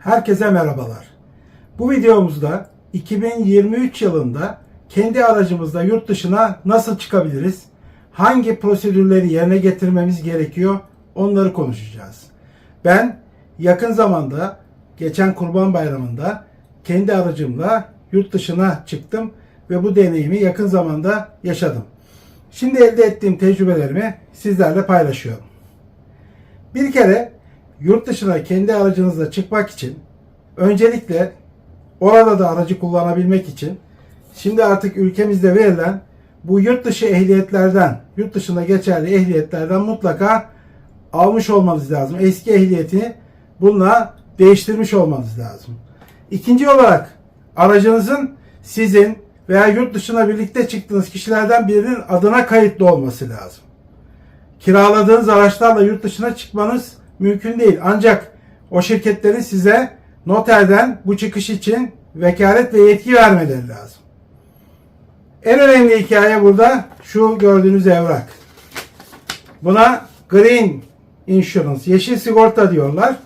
Herkese merhabalar. Bu videomuzda 2023 yılında kendi aracımızla yurt dışına nasıl çıkabiliriz? Hangi prosedürleri yerine getirmemiz gerekiyor? Onları konuşacağız. Ben yakın zamanda geçen Kurban Bayramı'nda kendi aracımla yurt dışına çıktım ve bu deneyimi yakın zamanda yaşadım. Şimdi elde ettiğim tecrübelerimi sizlerle paylaşıyorum. Bir kere yurt dışına kendi aracınızla çıkmak için öncelikle orada da aracı kullanabilmek için şimdi artık ülkemizde verilen bu yurt dışı ehliyetlerden, yurt dışında geçerli ehliyetlerden mutlaka almış olmanız lazım. Eski ehliyetini bununla değiştirmiş olmanız lazım. İkinci olarak aracınızın sizin veya yurt dışına birlikte çıktığınız kişilerden birinin adına kayıtlı olması lazım kiraladığınız araçlarla yurt dışına çıkmanız mümkün değil. Ancak o şirketlerin size noterden bu çıkış için vekalet ve yetki vermeleri lazım. En önemli hikaye burada şu gördüğünüz evrak. Buna Green Insurance, yeşil sigorta diyorlar.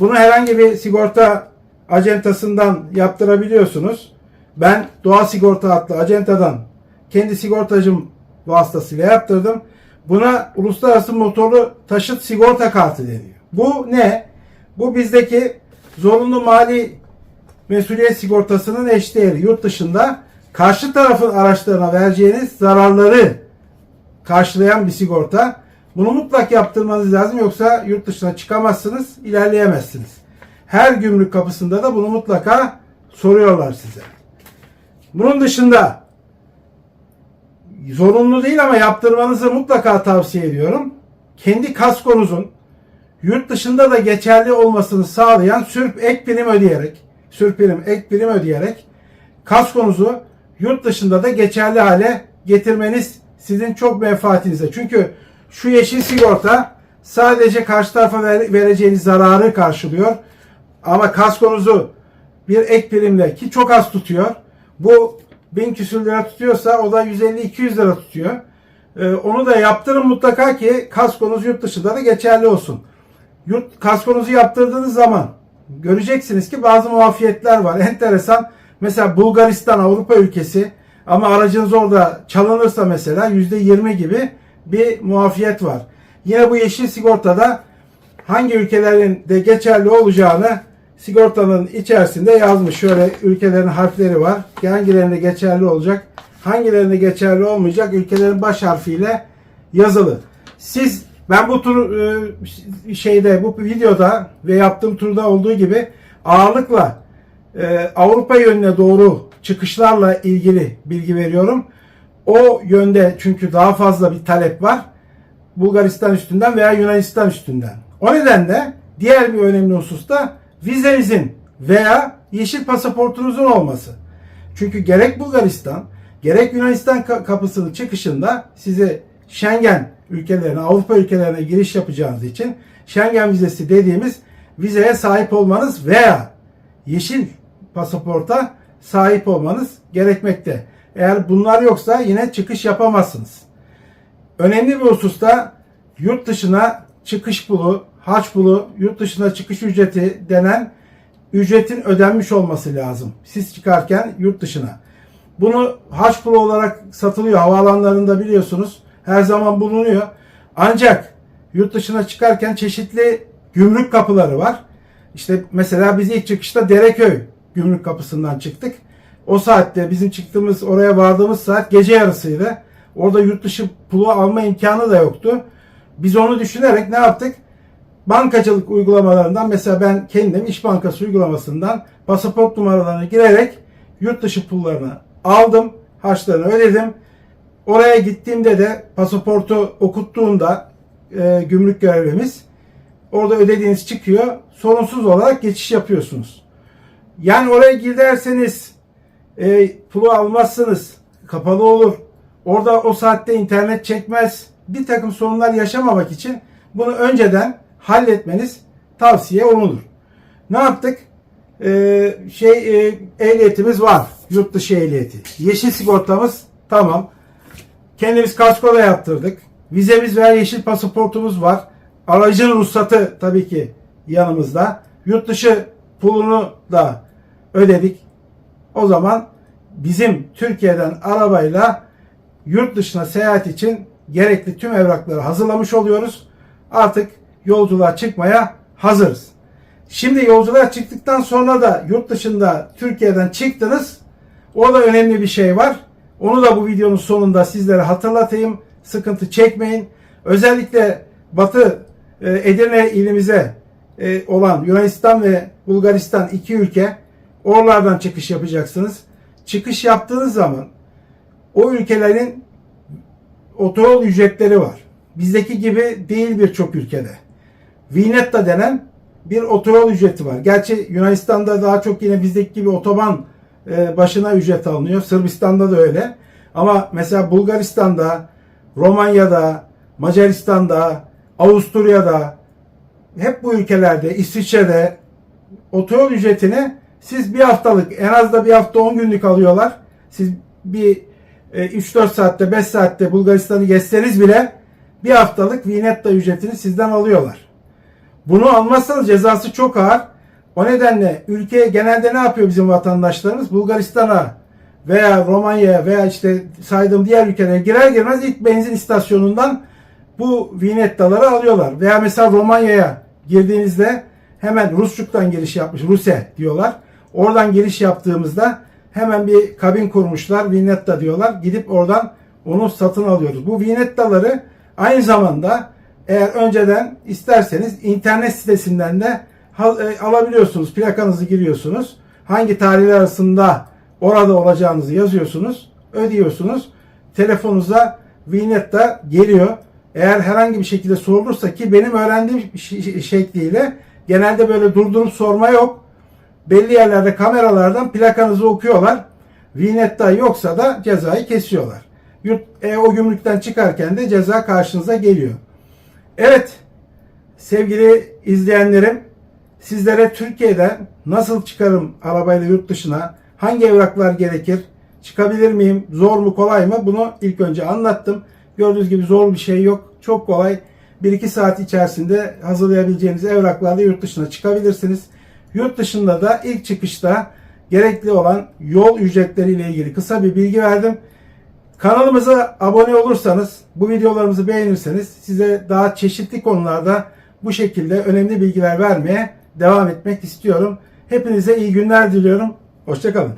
Bunu herhangi bir sigorta acentasından yaptırabiliyorsunuz. Ben Doğa Sigorta adlı acentadan kendi sigortacım vasıtasıyla yaptırdım. Buna uluslararası motorlu taşıt sigorta kartı deniyor. Bu ne? Bu bizdeki zorunlu mali mesuliyet sigortasının eşdeğeri. Yurt dışında karşı tarafın araçlarına vereceğiniz zararları karşılayan bir sigorta. Bunu mutlak yaptırmanız lazım yoksa yurt dışına çıkamazsınız, ilerleyemezsiniz. Her gümrük kapısında da bunu mutlaka soruyorlar size. Bunun dışında zorunlu değil ama yaptırmanızı mutlaka tavsiye ediyorum. Kendi kaskonuzun yurt dışında da geçerli olmasını sağlayan sürp ek prim ödeyerek, sürp prim ek prim ödeyerek kaskonuzu yurt dışında da geçerli hale getirmeniz sizin çok menfaatinize. Çünkü şu yeşil sigorta sadece karşı tarafa ver- vereceğiniz zararı karşılıyor. Ama kaskonuzu bir ek primle ki çok az tutuyor. Bu 1000 küsür lira tutuyorsa o da 150-200 lira tutuyor. Ee, onu da yaptırın mutlaka ki kaskonuz yurt dışında da geçerli olsun. Yurt kaskonuzu yaptırdığınız zaman göreceksiniz ki bazı muafiyetler var. Enteresan. Mesela Bulgaristan Avrupa ülkesi ama aracınız orada çalınırsa mesela %20 gibi bir muafiyet var. Yine bu yeşil sigortada hangi ülkelerin de geçerli olacağını sigortanın içerisinde yazmış. Şöyle ülkelerin harfleri var. Hangilerinde geçerli olacak, hangilerinde geçerli olmayacak ülkelerin baş harfiyle yazılı. Siz ben bu tur e, şeyde bu videoda ve yaptığım turda olduğu gibi ağırlıkla e, Avrupa yönüne doğru çıkışlarla ilgili bilgi veriyorum. O yönde çünkü daha fazla bir talep var. Bulgaristan üstünden veya Yunanistan üstünden. O nedenle diğer bir önemli husus da vizenizin veya yeşil pasaportunuzun olması. Çünkü gerek Bulgaristan gerek Yunanistan ka- kapısının çıkışında size Schengen ülkelerine, Avrupa ülkelerine giriş yapacağınız için Schengen vizesi dediğimiz vizeye sahip olmanız veya yeşil pasaporta sahip olmanız gerekmekte. Eğer bunlar yoksa yine çıkış yapamazsınız. Önemli bir hususta yurt dışına çıkış bulu, harç bulu, yurt dışına çıkış ücreti denen ücretin ödenmiş olması lazım. Siz çıkarken yurt dışına. Bunu harç pulu olarak satılıyor. Havaalanlarında biliyorsunuz. Her zaman bulunuyor. Ancak yurt dışına çıkarken çeşitli gümrük kapıları var. İşte mesela biz ilk çıkışta Dereköy gümrük kapısından çıktık. O saatte bizim çıktığımız oraya vardığımız saat gece yarısıydı. Orada yurt dışı pulu alma imkanı da yoktu. Biz onu düşünerek ne yaptık? Bankacılık uygulamalarından mesela ben kendim İş Bankası uygulamasından pasaport numaralarına girerek yurt dışı pullarını aldım. Harçlarını ödedim. Oraya gittiğimde de pasaportu okuttuğunda e, gümrük görevlimiz orada ödediğiniz çıkıyor. Sorunsuz olarak geçiş yapıyorsunuz. Yani oraya giderseniz e, pulu almazsınız. Kapalı olur. Orada o saatte internet çekmez. Bir takım sorunlar yaşamamak için bunu önceden halletmeniz tavsiye olunur. Ne yaptık? Ee, şey e, ehliyetimiz var. Yurt dışı ehliyeti. Yeşil sigortamız tamam. Kendimiz kasko da yaptırdık. Vizemiz veya yeşil pasaportumuz var. Aracın ruhsatı tabii ki yanımızda. Yurt dışı pulunu da ödedik. O zaman bizim Türkiye'den arabayla yurt dışına seyahat için gerekli tüm evrakları hazırlamış oluyoruz. Artık yolculuğa çıkmaya hazırız. Şimdi yolculuğa çıktıktan sonra da yurt dışında Türkiye'den çıktınız. Orada önemli bir şey var. Onu da bu videonun sonunda sizlere hatırlatayım. Sıkıntı çekmeyin. Özellikle Batı e, Edirne ilimize e, olan Yunanistan ve Bulgaristan iki ülke oralardan çıkış yapacaksınız. Çıkış yaptığınız zaman o ülkelerin otoyol ücretleri var. Bizdeki gibi değil birçok ülkede. Vinetta denen bir otoyol ücreti var. Gerçi Yunanistan'da daha çok yine bizdeki gibi otoban e, başına ücret alınıyor. Sırbistan'da da öyle. Ama mesela Bulgaristan'da, Romanya'da, Macaristan'da, Avusturya'da hep bu ülkelerde, İsviçre'de otoyol ücretini siz bir haftalık, en az da bir hafta 10 günlük alıyorlar. Siz bir e, 3-4 saatte, 5 saatte Bulgaristan'ı geçseniz bile bir haftalık Vinetta ücretini sizden alıyorlar. Bunu almazsanız cezası çok ağır. O nedenle ülke genelde ne yapıyor bizim vatandaşlarımız? Bulgaristan'a veya Romanya'ya veya işte saydığım diğer ülkelere girer girmez ilk benzin istasyonundan bu Vinettaları alıyorlar. Veya mesela Romanya'ya girdiğinizde hemen Rusçuk'tan giriş yapmış. Ruse diyorlar. Oradan giriş yaptığımızda hemen bir kabin kurmuşlar. Vinetta diyorlar. Gidip oradan onu satın alıyoruz. Bu Vinettaları aynı zamanda eğer önceden isterseniz internet sitesinden de e, alabiliyorsunuz. Plakanızı giriyorsunuz. Hangi tarihler arasında orada olacağınızı yazıyorsunuz. Ödüyorsunuz. Telefonunuza Vinetta geliyor. Eğer herhangi bir şekilde sorulursa ki benim öğrendiğim şekliyle genelde böyle durdurup sorma yok. Belli yerlerde kameralardan plakanızı okuyorlar. Vinetta yoksa da cezayı kesiyorlar. Yurt, e, o gümrükten çıkarken de ceza karşınıza geliyor. Evet sevgili izleyenlerim sizlere Türkiye'den nasıl çıkarım arabayla yurt dışına hangi evraklar gerekir çıkabilir miyim zor mu kolay mı bunu ilk önce anlattım. Gördüğünüz gibi zor bir şey yok çok kolay 1-2 saat içerisinde hazırlayabileceğiniz evraklarla yurt dışına çıkabilirsiniz. Yurt dışında da ilk çıkışta gerekli olan yol ücretleri ile ilgili kısa bir bilgi verdim. Kanalımıza abone olursanız, bu videolarımızı beğenirseniz size daha çeşitli konularda bu şekilde önemli bilgiler vermeye devam etmek istiyorum. Hepinize iyi günler diliyorum. Hoşçakalın.